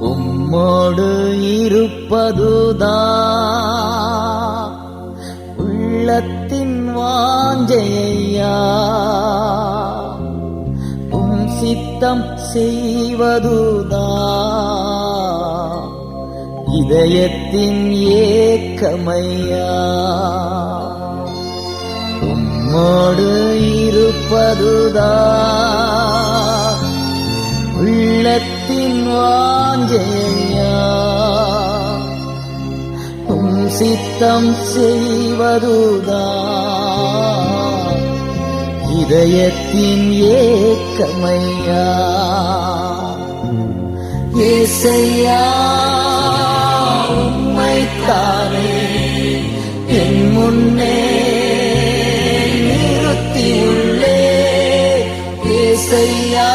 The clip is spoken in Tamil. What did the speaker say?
உம்மோடு இருப்பதுதா? உள்ளத்தின் வாஞ்சையா? உம் சித்தம் செய்வதுதா? இதயத்தின் ஏக்கமையா? உம்மோடு இருப்பதுதா? உள்ளத்தின் வா ஆஞ்சேயா உம் சித்தம் செய்வதுதான். இதயத்தின் ஏக்கமையா ஏசையா உம்மைத்தானே என் முன்னே நிறுத்தியுள்ளே ஏசையா